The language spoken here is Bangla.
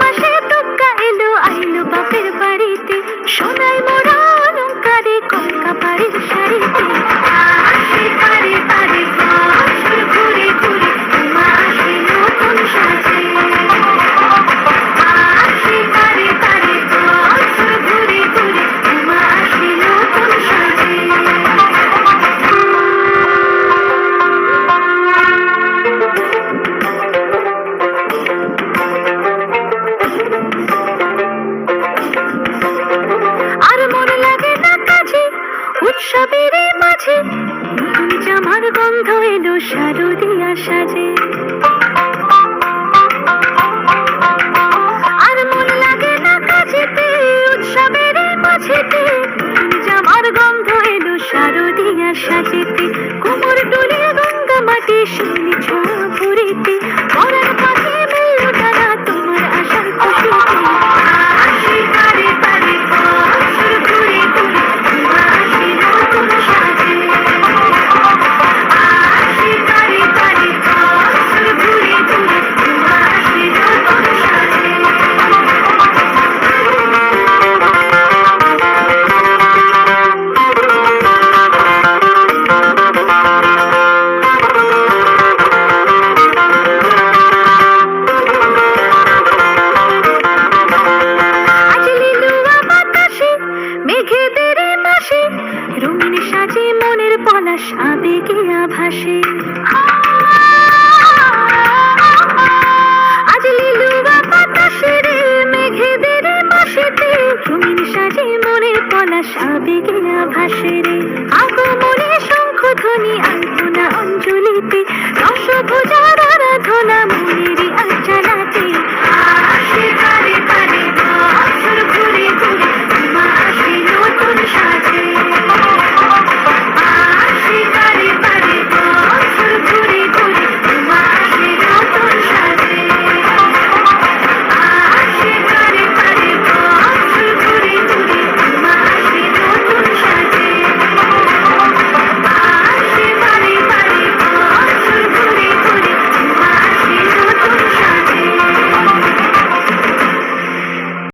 মাসে টুক্কা এলো আইলো বাপের বাড়িতে। সোনাই মোড়া অলঙ্কারে படி சரி উৎসবের মাঝে নতুন জামার গন্ধ এলো শারদিয়া সাজে। আর মন লাগে না কাজেতে, উৎসবের মাঝে মাঝেতে জামার গন্ধ এলো শারদিয়া সাজেতে। কোমর ডুলিয়ে গঙ্গা মাটি শিউলি পলাশ আবেগে আভাসে আজ লিলুয়া বাতাসে রে মেঘেদের মাসেতে রঙিন সাজে মনের পলাশ আবেগে আভাসে রে। আগমনে শঙ্খ ধ্বনি আলপনা অঞ্জলিতে দশভুজার আরাধনা